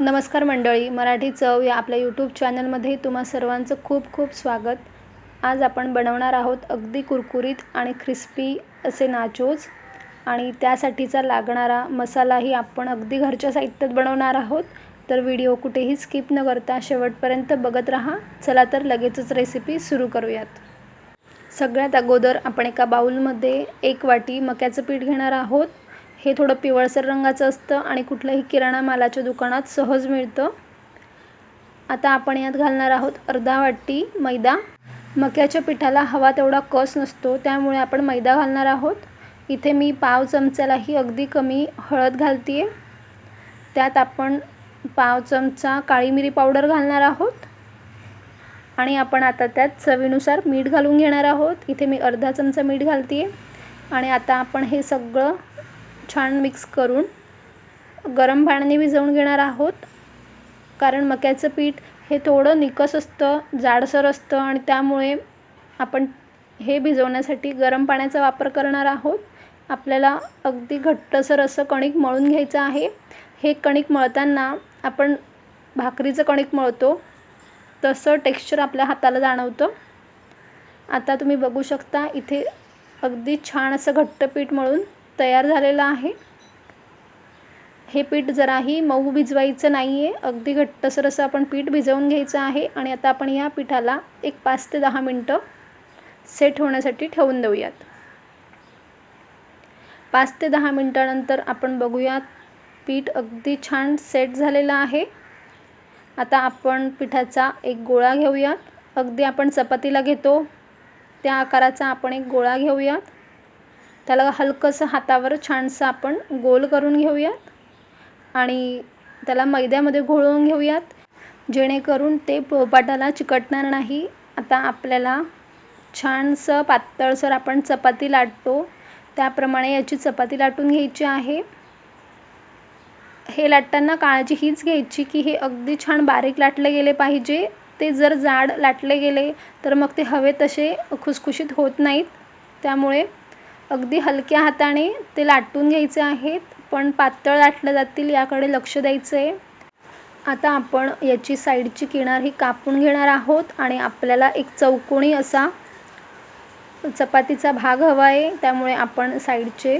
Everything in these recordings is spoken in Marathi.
नमस्कार मंडळी मराठी चव या आपल्या यूट्यूब चॅनलमध्ये तुम्हा सर्वांचं खूप खूप स्वागत. आज आपण बनवणार आहोत अगदी कुरकुरीत आणि क्रिस्पी असे नाचोज आणि त्यासाठीचा लागणारा मसालाही आपण अगदी घरच्या साहित्यात बनवणार आहोत. तर व्हिडिओ कुठेही स्किप न करता शेवटपर्यंत बघत राहा. चला तर लगेचच रेसिपी सुरू करूयात. सगळ्यात अगोदर आपण एका बाऊलमध्ये एक वाटी मक्याचं पीठ घेणार आहोत. हे थोडं पिवळसर रंगाचं असतं आणि कुठल्याही किराणा मालाच्या दुकानात सहज मिळतं. आता आपण यात घालणार आहोत अर्धा वाटी मैदा. मक्याच्या पिठाला हवा तेवढा कस नसतो त्यामुळे आपण मैदा घालणार आहोत. इथे मी पाव चमच्यालाही अगदी कमी हळद घालते आहे त्यात आपण पाव चमचा काळी मिरी पावडर घालणार आहोत. आणि आपण आता त्यात चवीनुसार मीठ घालून घेणार आहोत. इथे मी अर्धा चमचा मीठ घालते आहे आणि आता आपण हे सगळं छान मिक्स करून गरम पाण्याने भिजवून घेणार आहोत. कारण मक्याचं पीठ हे थोडं निकस असतं जाडसर असतं आणि त्यामुळे आपण हे भिजवण्यासाठी गरम पाण्याचा वापर करणार आहोत. आपल्याला अगदी घट्टसर असं कणिक मळून घ्यायचं आहे. हे कणिक मळताना आपण भाकरीचं कणिक मळतो. तसं टेक्स्चर आपल्या हाताला जाणवतं. आता तुम्ही बघू शकता इथे अगदी छान असं घट्ट पीठ मळून तयार झालेलं आहे. हे पीठ जराही मऊ भिजवायचं नाही आहे अगदी घट्टसर असं आपण पीठ भिजवून घ्यायचं आहे आणि आता आपण या पिठाला एक पाच ते दहा मिनटं सेट होण्यासाठी ठेवून देऊयात. पाच ते दहा मिनटानंतर आपण बघूयात पीठ अगदी छान सेट झालेलं आहे. आता आपण पिठाचा एक गोळा घेऊयात. अगदी आपण चपातीला घेतो. त्या आकाराचा आपण एक गोळा घेऊयात. त्याला हलकंसं हातावर छानसं आपण गोल करून घेऊयात. आणि त्याला मैद्यामध्ये घोळवून घेऊयात. जेणेकरून ते पोळपाटाला चिकटणार नाही. आता आपल्याला छानसं पातळसर आपण चपाती लाटतो. त्याप्रमाणे याची चपाती लाटून घ्यायची आहे. हे लाटताना काळजी हीच घ्यायची की हे अगदी छान बारीक लाटले गेले पाहिजे. ते जर जाड लाटले गेले तर मग ते हवे तसे खुसखुशीत होत नाहीत. त्यामुळे अगदी हलक्या हाताने ते लाटून घ्यायचे आहेत पण पातळ लाटलं जातील याकडे लक्ष द्यायचं आहे आता आपण याची साईडची किनार ही कापून घेणार आहोत आणि आपल्याला एक चौकोनी असा चपातीचा भाग हवा आहे त्यामुळे आपण साईडचे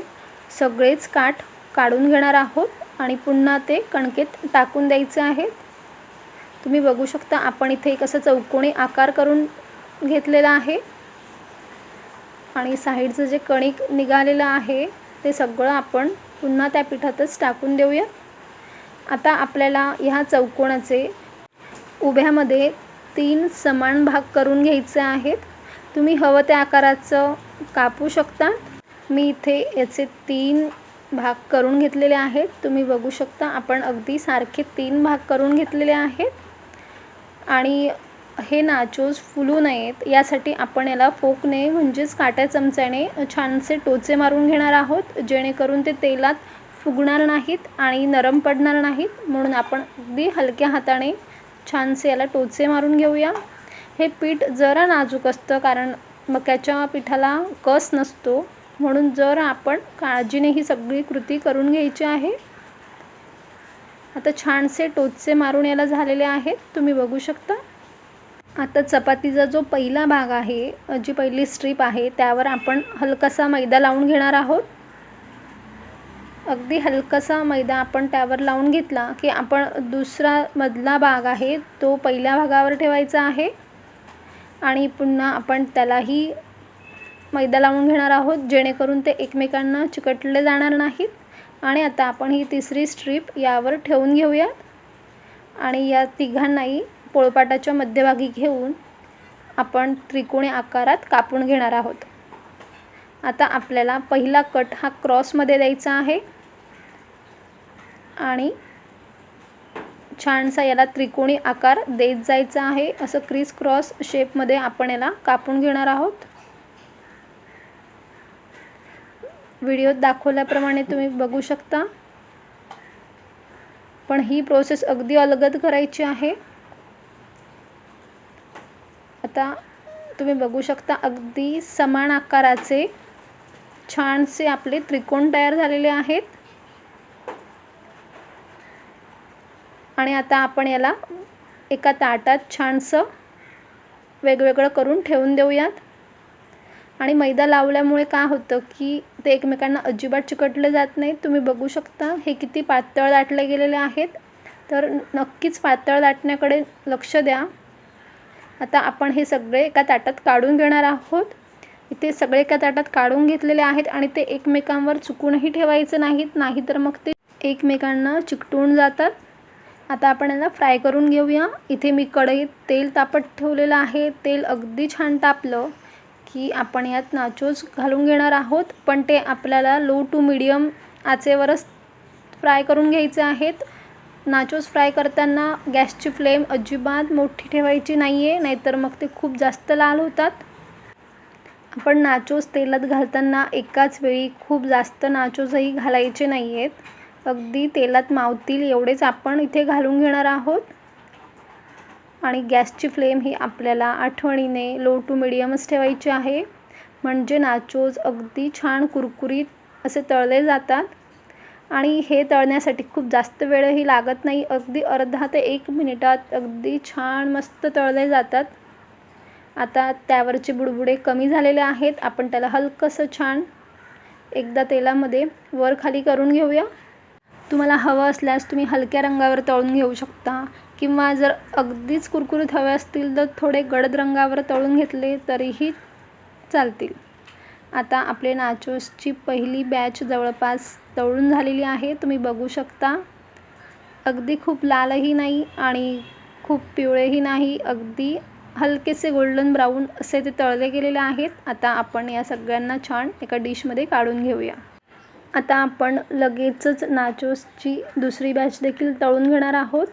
सगळेच काठ काढून घेणार आहोत आणि पुन्हा ते कणकेत टाकून द्यायचे आहेत. तुम्ही बघू शकता आपण इथे एक असं चौकोनी आकार करून घेतलेला आहे. आणि साईडचं जे कणिक निघालेलं आहे ते सगळं आपण पुन्हा त्या पिठातच टाकून देऊया. आता आपल्याला ह्या चौकोणाचे उभ्यामध्ये तीन समान भाग करून घ्यायचे आहेत. तुम्ही हवं त्या आकाराचं कापू शकता. मी इथे याचे तीन भाग करून घेतलेले आहेत. तुम्ही बघू शकता आपण अगदी सारखे तीन भाग करून घेतलेले आहेत. आणि हे नाचोस फुलू नयेत. यासाठी आपण याला फोकने म्हणजेच काट्या चमच्याने छानसे टोचे मारून घेणार आहोत. जेणेकरून ते तेलात फुगणार नाहीत आणि नरम पडणार नाहीत. म्हणून आपण अगदी हलक्या हाताने छानसे याला टोचे मारून घेऊया. हे पीठ जरा नाजूक असतं कारण मक्याच्या पिठाला कस नसतो. म्हणून जर आपण काळजीने ही सगळी कृती करून घ्यायची आहे. आता छानसे टोचे मारून याला झालेले आहेत. तुम्ही बघू शकता. आता चपातीचा जो पहिला भाग आहे जी पहिली स्ट्रीप आहे त्यावर आपण हलकासा मैदा लावून घेणार आहोत. अगदी हलकासा मैदा आपण त्यावर लावून घेतला की आपण दुसरा मधला भाग आहे तो पहिल्या भागावर ठेवायचा आहे. आणि पुन्हा आपण त्यालाही मैदा लावून घेणार आहोत जेणेकरून ते एकमेकांना चिकटले जाणार नाहीत. आणि आता आपण ही तिसरी स्ट्रीप यावर ठेवून घेऊयात. आणि या तिघांनाही पोळपाटाच्या मध्यभागी घेऊन आपण त्रिकोणी आकारात कापून घेणार आहोत. आता आपल्याला पहिला कट हा क्रॉसमध्ये द्यायचा आहे. आणि छानसा याला त्रिकोणी आकार देत जायचा आहे. असं क्रिस क्रॉस शेपमध्ये आपण याला कापून घेणार आहोत. व्हिडिओत दाखवल्याप्रमाणे तुम्ही बघू शकता. पण ही प्रोसेस अगदी अलगद करायची आहे. आता तुम्ही बघू शकता अगदी समान आकाराचे छानसे आपले त्रिकोण तयार झालेले आहेत. आणि आता आपण याला एका ताटात छानसं वेगवेगळं करून ठेवून देऊयात. आणि मैदा लावल्यामुळे काय होतं की ते एकमेकांना अजिबात चिकटले जात नाही. तुम्ही बघू शकता हे किती पातळ दाटले गेलेले आहेत. तर नक्कीच पातळ दाटण्याकडे लक्ष द्या. आता आपण हे सगळे एका ताटात काढून घेणार आहोत. इथे सगळे एका ताटात काढून घेतलेले आहेत आणि ते एकमेकांवर चुकूनही ठेवायचं नाहीत. नाहीतर मग ते एकमेकांना चिकटून जातात. आता आपण याला फ्राय करून घेऊया. इथे मी कढईत तेल तापत ठेवलेलं आहे. तेल अगदी छान तापलं की आपण यात नाचोज घालून घेणार आहोत. पण ते आपल्याला लो टू मिडियम आचेवरच फ्राय करून घ्यायचे आहेत. नाचोस फ्राय करताना गॅसची फ्लेम अजिबात मोठी ठेवायची नाही आहे नाहीतर मग ते खूप जास्त लाल होतात. आपण नाचोस तेलात घालताना एकाच वेळी खूप जास्त नाचोसही घालायचे नाही आहेत अगदी तेलात मावतील एवढेच आपण इथे घालून घेणार आहोत. आणि गॅसची फ्लेम ही आपल्याला आठवणीने लो टू मिडियमच ठेवायची आहे. म्हणजे नाचोज अगदी छान कुरकुरीत असे तळले जातात. आणि हे तळण्यासाठी खूप जास्त वेळही लागत नाही. अगदी अर्धा ते एक मिनिटात अगदी छान मस्त तळले जातात. आता त्यावरचे बुडबुडे कमी झालेले आहेत. आपण त्याला हलकंसं छान एकदा तेलामध्ये वर खाली करून घेऊया. तुम्हाला हवं असल्यास तुम्ही हलक्या रंगावर तळून घेऊ शकता. किंवा जर अगदीच कुरकुरीत हवे असतील तर थोडे गडद रंगावर तळून घेतले तरीही चालतील. आता आपले नाचोसची पहिली बॅच जवळपास तळून झालेली आहे. तुम्ही बघू शकता. अगदी खूप लालही नाही आणि खूप पिवळेही नाही. अगदी हलकेसे गोल्डन ब्राऊन असे ते तळले गेलेले आहेत. आता आपण या सगळ्यांना छान एका डिशमध्ये काढून घेऊया. आता आपण लगेचच नाचोसची दुसरी बॅच देखील तळून घेणार आहोत.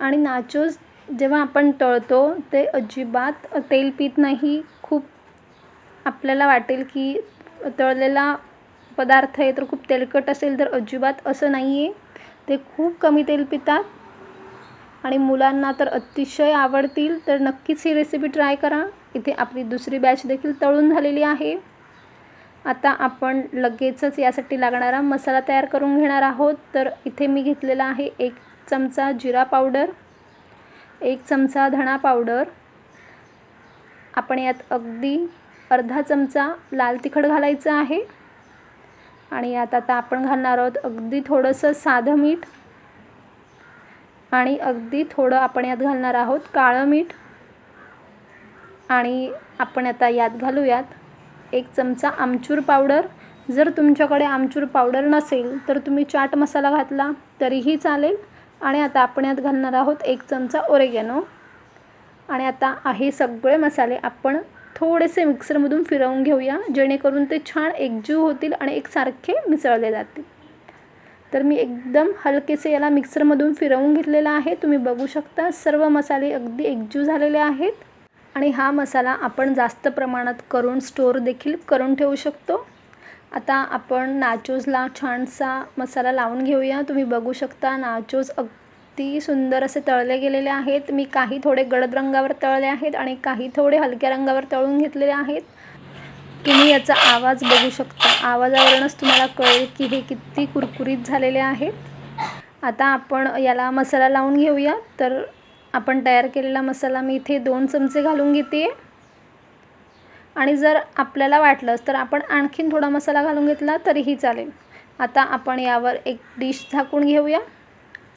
आणि नाचोस जेव्हा आपण तळतो ते अजिबात तेल पित नाही. खूप आपल्याला वाटेल की तळलेला पदार्थ आहे तर खूप तेलकट असेल तर अजिबात असं नाही आहे ते खूप कमी तेल पितात आणि मुलांना तर अतिशय आवडतील. तर नक्कीच ही रेसिपी ट्राय करा. इथे आपली दुसरी बॅच देखील तळून झालेली आहे. आता आपण लगेचच यासाठी लागणारा मसाला तयार करून घेणार आहोत. तर इथे मी घेतलेला आहे एक चमचा जिरा पावडर एक चमचा धणा पावडर. आपण यात अगदी अर्धा चमचा लाल तिखट घालायचं आहे. आणि आता आता आपण घालणार आहोत अगदी थोडंसं साधं मीठ. आणि अगदी थोडं आपण यात घालणार आहोत काळं मीठ. आणि आपण आता यात घालूयात एक चमचा आमचूर पावडर. जर तुमच्याकडे आमचूर पावडर नसेल तर तुम्ही चाट मसाला घातला तरीही चालेल. आणि आता आपण यात घालणार आहोत एक चमचा ओरेगॅनो. आणि आता हे सगळे मसाले आपण थोडेसे मिक्सरमधून फिरवून घेऊया जेणेकरून ते छान एकजीव होतील आणि एकसारखे मिसळले जातील. तर मी एकदम हलकेसे याला मिक्सरमधून फिरवून घेतलेला आहे. तुम्ही बघू शकता सर्व मसाले अगदी एकजीव झालेले आहेत. आणि हा मसाला आपण जास्त प्रमाणात करून स्टोअर देखील करून ठेवू शकतो. आता आपण नाचोजला छानसा मसाला लावून घेऊया. तुम्ही बघू शकता नाचोज अग अगदी सुंदर असे तळले गेलेले आहेत. मी काही थोडे गडद रंगावर तळले आहेत आणि काही थोडे हलक्या रंगावर तळून घेतलेले आहेत. तुम्ही याचा आवाज बघू शकता. आवाजावरूनच तुम्हाला कळेल की हे किती कुरकुरीत झालेले आहेत. आता आपण याला मसाला लावून घेऊया. तर आपण तयार केलेला मसाला मी इथे दोन चमचे घालून घेते. आणि जर आपल्याला वाटलंच तर आपण आणखीन थोडा मसाला घालून घेतला तरीही चालेल. आता आपण यावर एक डिश झाकून घेऊया.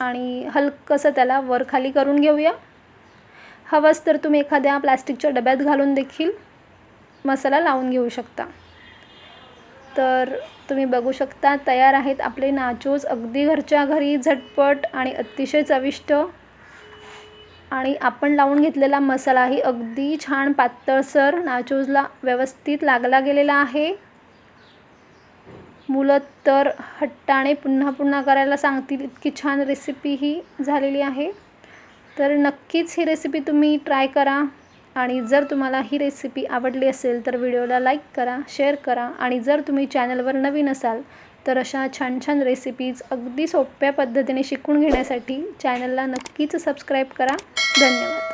आणि हलकंसं त्याला वर खाली करून घेऊया. हवंच तर तुम्ही एखाद्या प्लॅस्टिकच्या डब्यात घालून देखील मसाला लावून घेऊ शकता. तर तुम्ही बघू शकता तयार आहेत आपले नाचोज. अगदी घरच्या घरी झटपट आणि अतिशय चविष्ट. आणि आपण लावून घेतलेला मसालाही अगदी छान पातळसर नाचोजला व्यवस्थित लागला गेलेला आहे. मुलं तर हट्टाने पुन्हा पुन्हा करायला सांगतील. इतकी छान रेसिपी ही झालेली आहे. तर नक्कीच ही रेसिपी तुम्ही ट्राय करा. आणि जर तुम्हाला ही रेसिपी आवडली असेल तर व्हिडिओला लाईक करा शेअर करा. आणि जर तुम्ही चॅनलवर नवीन असाल तर अशा छान छान रेसिपीज अगदी सोप्या पद्धतीने शिकून घेण्यासाठी चॅनलला नक्कीच सबस्क्राईब करा. धन्यवाद.